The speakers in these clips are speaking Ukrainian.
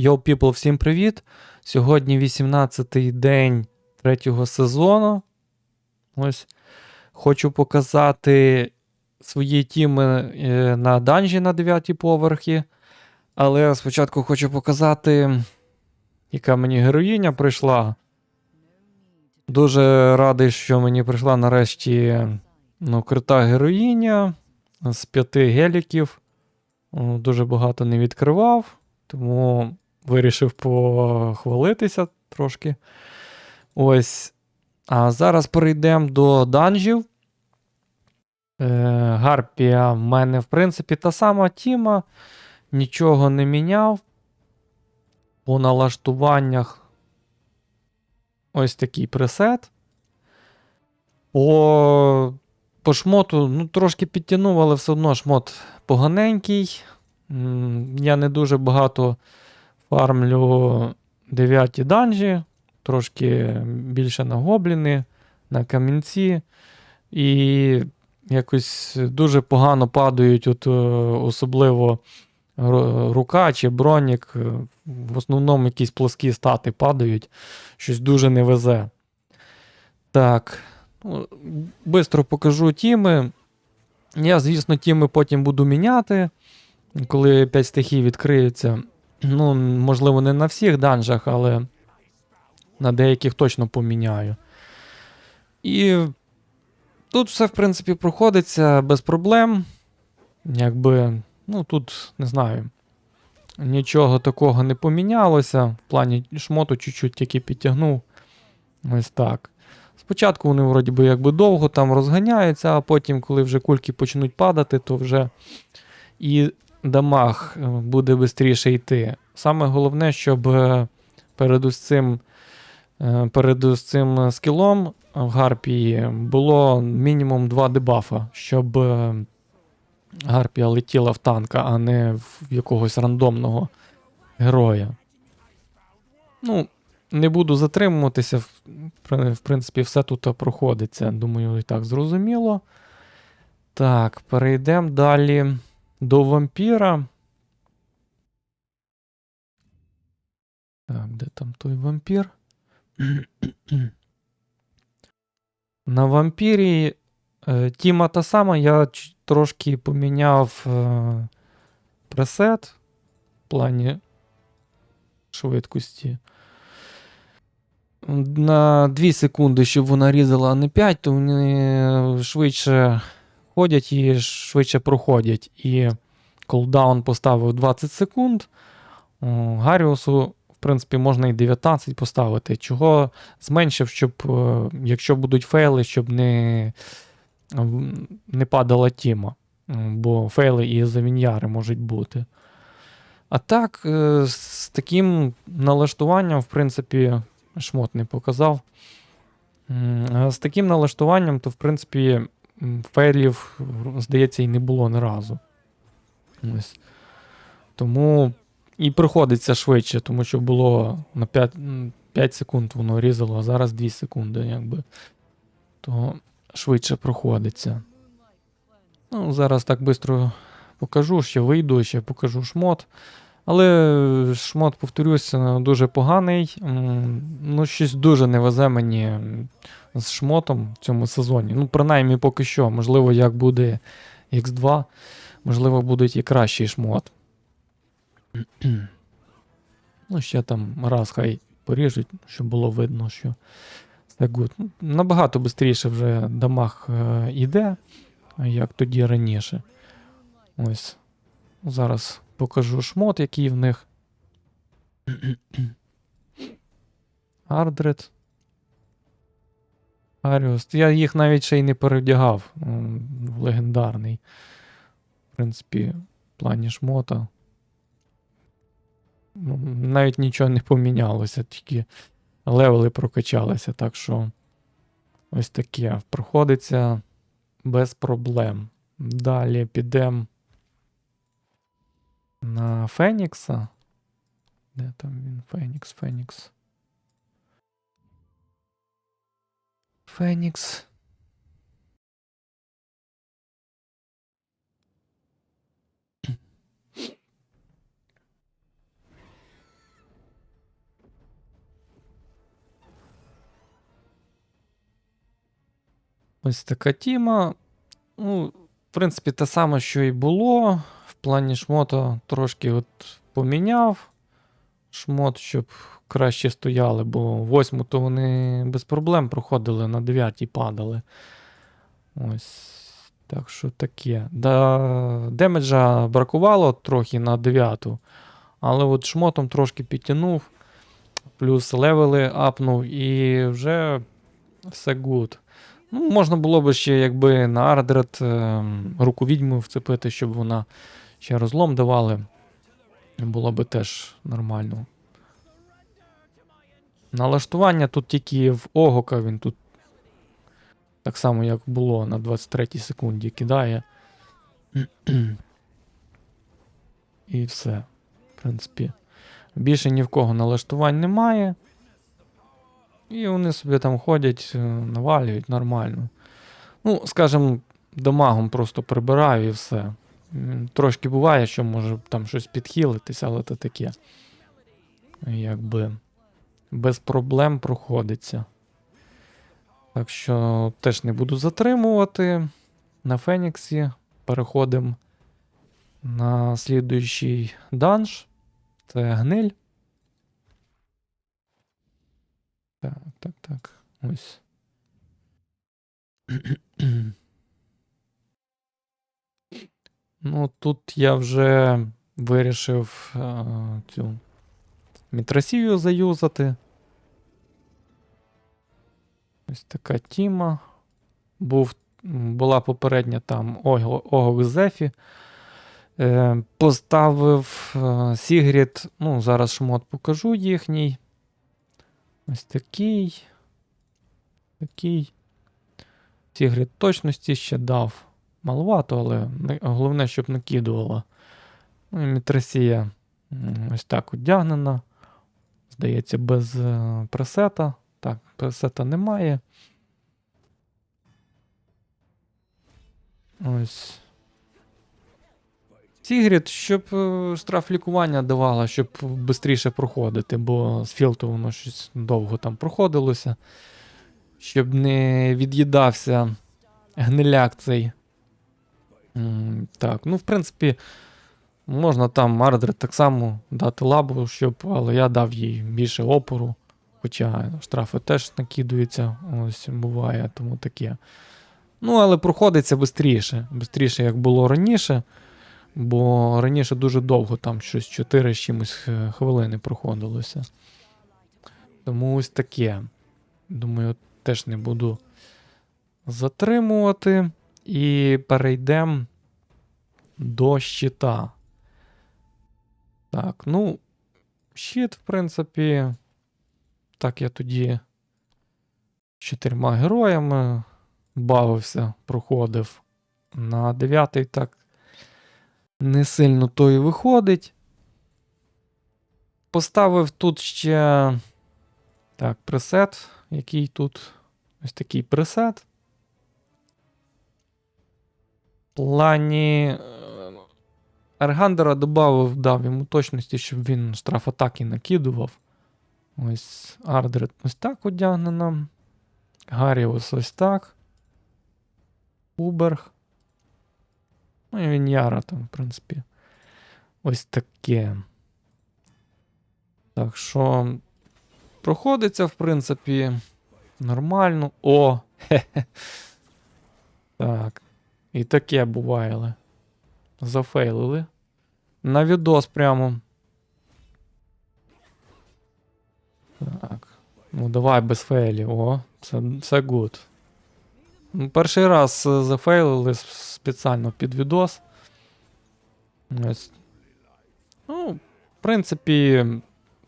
Йоу, people, всім привіт! Сьогодні 18-й день третього сезону. Ось хочу показати свої тіми е, на данжі на 9 поверхі. Але спочатку хочу показати, яка мені героїня прийшла. Дуже радий, що мені прийшла нарешті ну, крута героїня з п'яти геліків. Дуже багато не відкривав, тому вирішив похвалитися трошки. Ось. А зараз перейдемо до данжів. Е, Гарпія в мене, в принципі, та сама тіма. Нічого не міняв. По налаштуваннях ось такий пресет. По, по шмоту, ну, трошки підтягнув, але все одно шмот поганенький. Я не дуже багато фармлю 9 данжі, трошки більше на гобліни, на камінці. І якось дуже погано падають, от, е, особливо рука чи бронік. е, В основному якісь плоскі стати падають, щось дуже не везе. Так. ну, Бистро покажу тіми. Я, звісно, тіми потім буду міняти, коли 5 стихій відкриються. Ну, можливо, не на всіх данжах, але на деяких точно поміняю. І тут все, в принципі, проходиться без проблем. Якби, ну тут, не знаю, нічого такого не помінялося. В плані шмоту чуть-чуть тільки підтягнув. Ось так. Спочатку вони, вроді би, якби довго там розганяються, а потім, коли вже кульки почнуть падати, то вже і дамаг е, буде швидше йти. Саме головне, щоб е, перед ось цим, е, перед ось скілом в Гарпії було мінімум два дебафа, щоб Гарпія летіла в танка, а не в якогось рандомного героя. Ну, не буду затримуватися. В принципі, все тут проходиться. Думаю, і так зрозуміло. Так, перейдемо далі до вампіра. Так, де там той вампір? На вампірі е, тіма та сама, я трошки поміняв е, пресет в плані швидкості. На 2 секунди, щоб вона різала, а не 5, то вони швидше ходять і швидше проходять. І колдаун поставив 20 секунд. Гаріусу, в принципі, можна і 19 поставити. Чого зменшив, щоб, е, якщо будуть фейли, щоб не, не падала тіма. Бо фейли і завіньяри можуть бути. А так, е, з таким налаштуванням, в принципі, шмот не показав. З таким налаштуванням, то, в принципі, фейлів, здається, і не було ні разу. Ось. Тому і приходиться швидше, тому що було на 5, 5 секунд воно різало, а зараз 2 секунди, якби. То швидше проходиться. Ну, зараз так швидко покажу, ще вийду, ще покажу шмот. Але шмот, повторюся, дуже поганий. Ну, щось дуже не везе мені з шмотом в цьому сезоні. Ну, принаймні, поки що. Можливо, як буде X2, можливо, буде і кращий шмот. Ну, ще там раз хай поріжуть, щоб було видно, що все good. Ну, Набагато швидше вже дамаг е, іде, як тоді раніше. Ось. Зараз покажу шмот, який в них. Ардред. Аріус. Я їх навіть ще й не перевдягав. в Легендарний. В принципі, в плані шмота. Ну, Навіть нічого не помінялося, тільки левели прокачалися, так що ось таке. Проходиться без проблем. Далі підемо на Фенікса. Де там він? Фенікс, Фенікс. Фенікс. Ось така тіма. Ну, в принципі, те саме, що і було. Плані шмота трошки от поміняв шмот, щоб краще стояли, бо восьму то вони без проблем проходили, на дев'ятій падали. Ось. Так що таке. Да, демеджа бракувало трохи на дев'яту, але от шмотом трошки підтягнув, плюс левели апнув і вже все гуд. Ну, можна було б ще, якби на Ардред е, руку відьми вцепити, щоб вона ще розлом давали. Було би теж нормально. Налаштування тут тільки в Огока, він тут так само, як було на 23 секунді, кидає. І все. В принципі. Більше ні в кого налаштувань немає. І вони собі там ходять, е, навалюють нормально. Ну, скажімо, дамагом просто прибираю і все. Трошки буває, що може там щось підхилитись, але то таке. Якби без проблем проходиться. Так що теж не буду затримувати. На Феніксі переходимо на слідуючий данж. Це гниль. Так, так, так. Ось. Ну, тут я вже вирішив а, цю мітросію заюзати. Ось така тіма. Був, була попередня там Ого- Огок Зефі. Е, поставив е, Сігрід. Ну, зараз шмот покажу їхній. Ось такий. Такий. Сігрід точності ще дав. Маловато, але головне, щоб накидувала. Ну, і Мітросія м, ось так одягнена. Здається, без е, пресета. Так, пресета немає. Ось. Сігрід, щоб е, штраф лікування давала, щоб швидше проходити, бо з філту воно щось довго там проходилося. Щоб не від'їдався гниляк цей. Так, ну, в принципі, можна там Мардред так само дати лабу, щоб, але я дав їй більше опору. Хоча штрафи теж накидуються, ось буває, тому таке. Ну, але проходиться швидше. Бистріше, як було раніше. Бо раніше дуже довго, там щось 4 з чимось е, хвилини проходилося. Тому ось таке. Думаю, теж не буду затримувати. І перейдемо до щита. Так, ну, щит, в принципі. Так, я тоді з чотирма героями бавився, проходив. На дев'ятий так не сильно то і виходить. Поставив тут ще так, пресет, який тут ось такий пресет. Плані е, Аргандера додав, дав йому точності, щоб він штраф атаки накидував. Ось Ардред ось так одягнена. Гарріус ось так. Уберг. Ну і він Яра там, в принципі. Ось таке. Так що проходиться, в принципі, нормально. О! Хе-хе. Так. І таке буває. Зафейлили. На відос прямо. Так. Ну, давай без фейлів. О, це, це гуд. Ну, Перший раз е, зафейлили спеціально під відос. Ось. Ну, в принципі,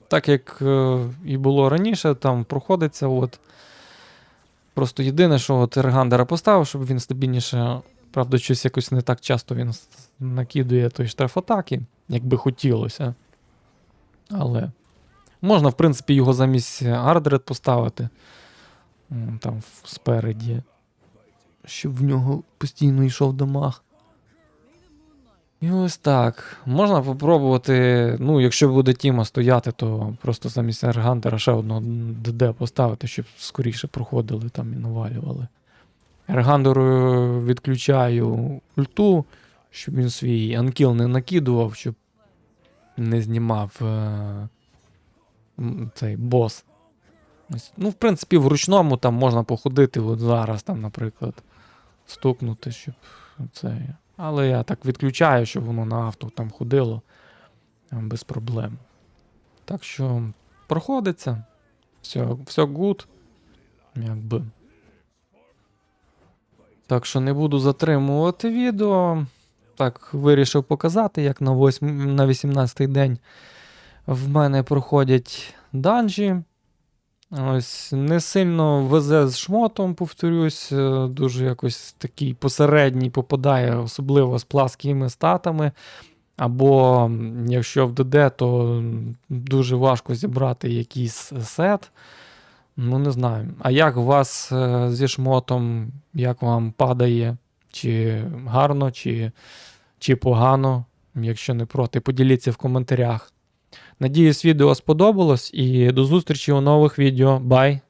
так як е, і було раніше, там проходиться. От. Просто єдине, що от Ергандера поставив, щоб він стабільніше. Правда, щось якось не так часто він накидує той штраф атаки, як би хотілося. Але можна, в принципі, його замість Ардред поставити. Там спереді щоб в нього постійно йшов дамаг. І ось так. Можна попробувати. Ну, якщо буде Тіма стояти, то просто замість Ергантера ще одного ДД поставити, щоб скоріше проходили там і навалювали. Ергандеру відключаю ульту, щоб він свій анкіл не накидував, щоб не знімав е, цей бос. Ну, в принципі, в ручному там можна походити, от зараз, там, наприклад, стукнути, щоб це. Але я так відключаю, щоб воно на авто там ходило без проблем. Так що проходиться. Все, все good. Якби. Так що не буду затримувати відео. Так, вирішив показати, як на, 8, на 18-й день в мене проходять данжі. Ось не сильно везе з шмотом, повторюсь, е, дуже якось такий посередній попадає, особливо з пласкими статами. Або якщо в ДД, то дуже важко зібрати якийсь сет. Ну, не знаю. А як у вас е, зі шмотом, як вам падає? Чи гарно, чи, чи погано? Якщо не проти, поділіться в коментарях. Надіюсь, відео сподобалось і до зустрічі у нових відео. Бай!